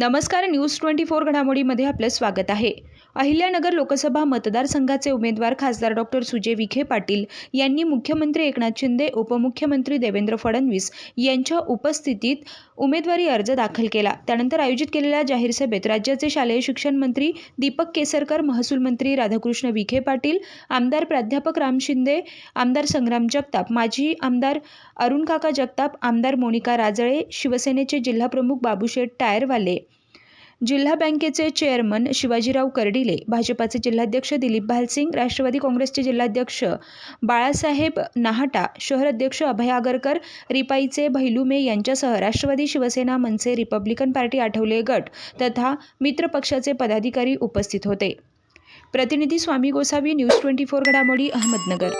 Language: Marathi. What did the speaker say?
नमस्कार न्यूज ट्वेंटी फोर घडामोडीमध्ये आपलं स्वागत आहे. अहिल्यानगर लोकसभा मतदारसंघाचे उमेदवार खासदार डॉक्टर सुजय विखे पाटील यांनी मुख्यमंत्री एकनाथ शिंदे उपमुख्यमंत्री देवेंद्र फडणवीस यांच्या उपस्थितीत उमेदवारी अर्ज दाखल केला. त्यानंतर आयोजित केलेल्या जाहीर सभेत राज्याचे शालेय शिक्षण मंत्री दीपक केसरकर महसूल मंत्री राधाकृष्ण विखे पाटील आमदार प्राध्यापक राम शिंदे आमदार संग्राम जगताप माजी आमदार अरुण काका जगताप आमदार मोनिका राजळे शिवसेनेचे जिल्हाप्रमुख बाबूशेठ टायरवाले जिल्हा बँकेचे चेअरमन शिवाजीराव कर्डिले भाजपाचे जिल्हाध्यक्ष दिलीप भालसिंग राष्ट्रवादी काँग्रेसचे जिल्हाध्यक्ष बाळासाहेब नाहाटा शहर अध्यक्ष अभय आगरकर रिपाईचे भैलुमे यांच्यासह राष्ट्रवादी शिवसेना मनसे रिपब्लिकन पार्टी आठवले गट तथा मित्र पक्षाचे पदाधिकारी उपस्थित होते. प्रतिनिधी Swami Gosavi news twenty four घडामोडी अहमदनगर.